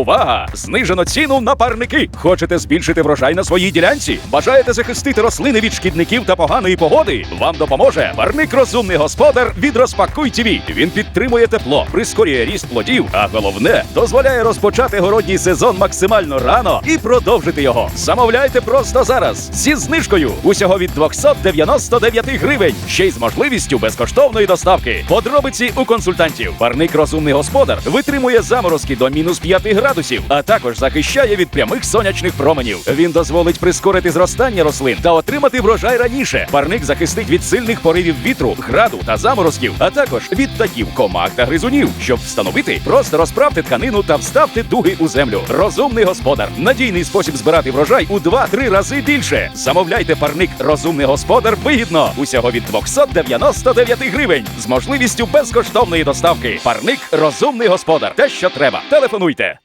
Увага! Знижено ціну на парники. Хочете збільшити врожай на своїй ділянці? Бажаєте захистити рослини від шкідників та поганої погоди? Вам допоможе парник розумний господар від Розпакуй ТВ. Він підтримує тепло, прискорює ріст плодів, а головне дозволяє розпочати городній сезон максимально рано і продовжити його. Замовляйте просто зараз зі знижкою усього від 299 гривень, ще й з можливістю безкоштовної доставки. Подробиці у консультантів. Парник розумний господар витримує заморозки до мінус 5 градусів, а також захищає від прямих сонячних променів. Він дозволить прискорити зростання рослин та отримати врожай раніше. Парник захистить від сильних поривів вітру, граду та заморозків, а також від татів, комах та гризунів. Щоб встановити, просто розправте тканину та вставте дуги у землю. Розумний господар. Надійний спосіб збирати врожай у 2-3 рази більше. Замовляйте парник Розумний господар вигідно. Усього від 299 гривень з можливістю безкоштовної доставки. Парник Розумний господар. Те, що треба. Телефонуйте.